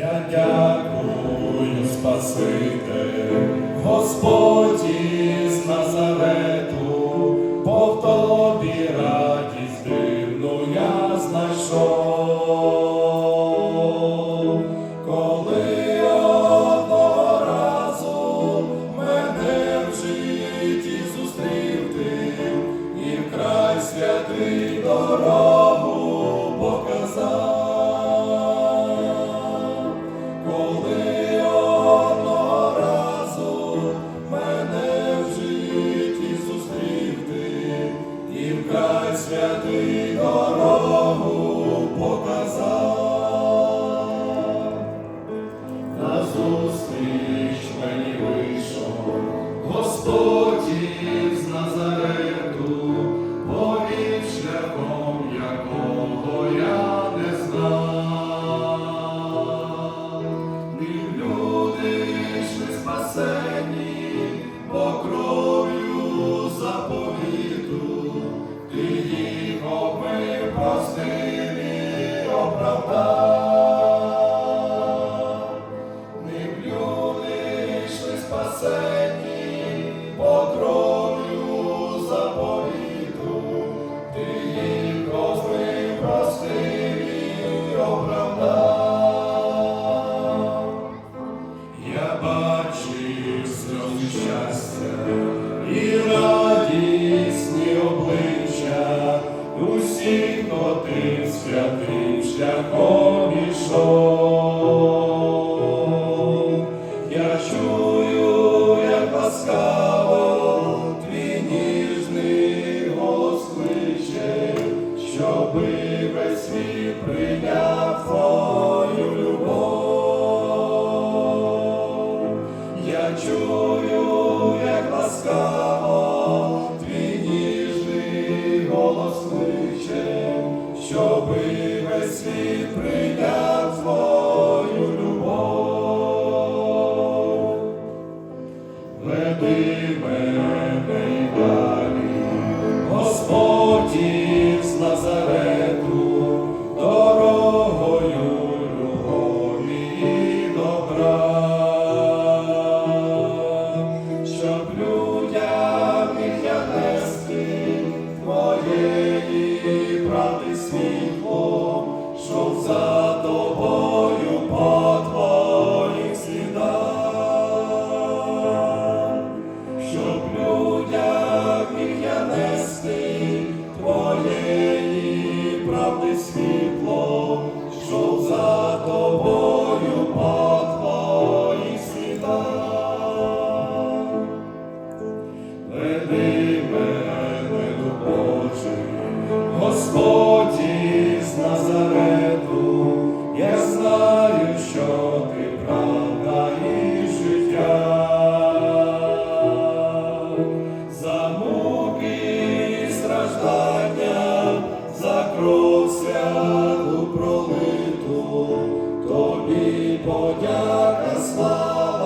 Я дякую, Спаситель, Господь із Назарету, бо в тобі радість дивну я знайшов, коли одного разу мене в житті зустрів ти вкрай святий дорог. Amen. Oh. soul. Правди світло, що за тобою. пролиту, тобі подяка слава.